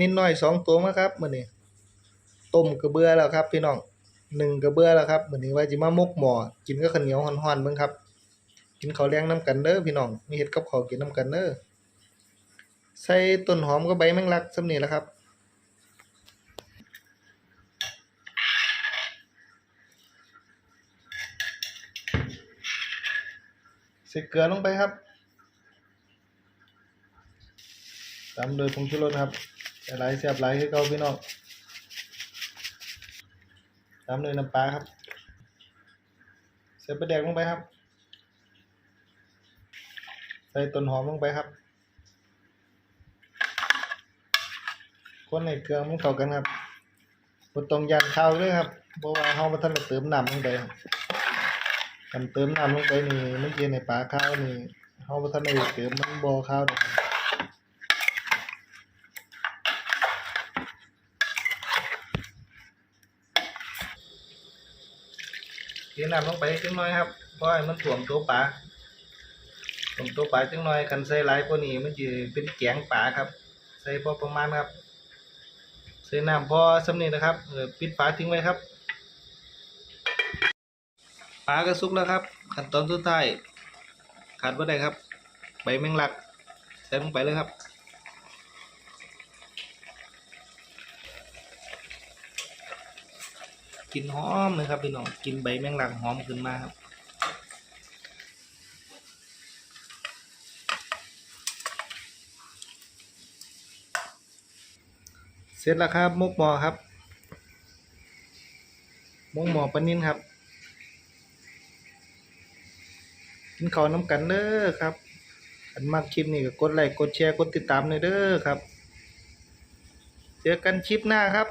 นินน้อยสองตัวมาครับมื้อนี้ต้มกระเบือแล้วครับ พี่น้องหนึ่งกระเบือแล้วครับมื้อนี้ว่าสิมามกหมอกินกับข้าวเหนียวฮ้อนๆเบิ่งครับ กินข้าวแลงนํกันเด้อพี่น้องมีเฮ็ดกับข้าวกินนํกันเด้อใส่ต้นหอมกับใบแมงลักซำนี้แหละครับใส่เกลือลงไปครับตามโดยผงชูรสครับ หลายเสียบหลายคือเก่าพี่น้องตามด้วยน้ำปลาครับใส่ปลาแดกลงไปครับ ใส่ต้นหอมลงไปครับ คนในเครื่องมันเข้ากันครับบ่ต้องยันข้าวเลยครับเพราะว่าเฮาบ่ทันได้เติมน้ำลงไปครับคันเติมน้ำลงไปนี่มันสิเฮ็ดให้ปลาข้าวนี่เฮาบ่ทันได้เติมมันบ่ข้าวดอกครับ เทน้ำลงไปจังหน่อยครับเพราะมันถ่วมตัวปลาถ่วมตัวปลาจังหน่อยคันใส่หลายกว่านี้มันจะเป็นแกงปลาครับใส่พอประมาณครับใส่น้ำพอสำเนี้นะครับเออปิดฝาทิ้งไว้ครับปลาก็สุกแล้วครับ ขั้นตอนสุดท้ายขาดบ่าได้ครับ ใบแมงลักใส่ลงไปเลยครับ กลินหอมเลยครับพี่น้องกินใบแมงลักหอมขึ้นมาครับเสร็จแล้วครับมุกหมอครับมุกหมอปนินครับกินข้าวน้ำกันเด้อครับอันมากคลิปนี้ก็กดไลค์กดแชร์กดติดตามเลยเด้อครับ เจอกันคลิปหน้าครับ